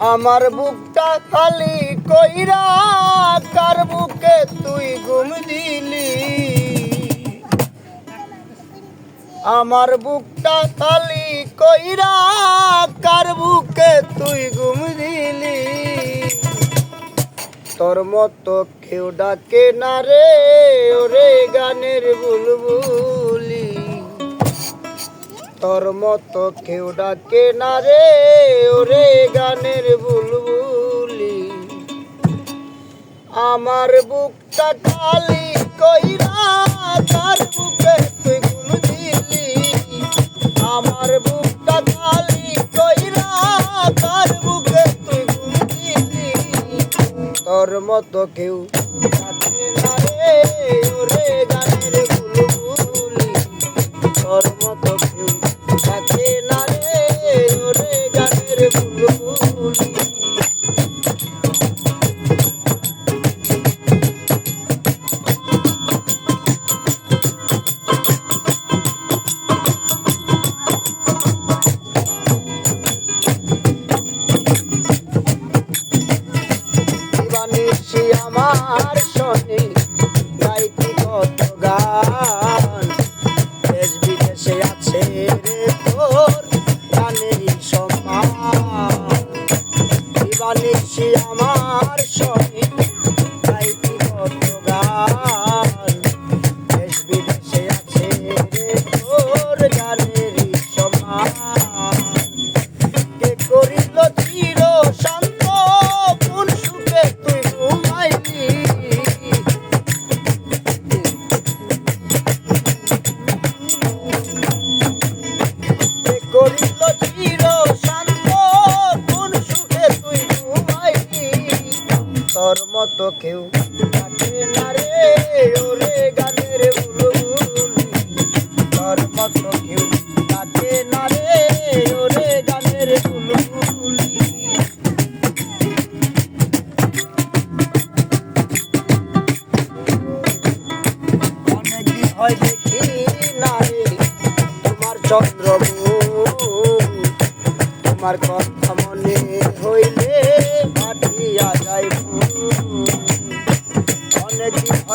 আমার বুকটা খালি কইরা কার বুকে তুই ঘুম দিলি? আমার বুকটা খালি কইরা কার বুকে তুই ঘুম দিলি? তোর মতো কেউ ডাকে না রে, ওরে গানের বুলবুলি। তোর মতো কেউ ডাকে না রে, ওরে গানের বুলবুলি। আমার বুকটা খালি কইরা তার বুকে তুই ঘুম দিলি। আমার বুকটা খালি কইরা তার বুকে তুই ঘুম দিলি। তোর মতো কেউ আমার শনি গাইতি কত গান। দেশ বিদেশে আছে রে তোর গানেরই সম্মান। দিবানিশি আমার শনি গাইতি বিদেশে আছে রে তোর গানেরই সম্মান। বুলবুলি। অনেকদিন হয় দেখি না রে তোমার চন্দ্রবু তোমার কথা মনে হইলে মাটিয়া যাইব।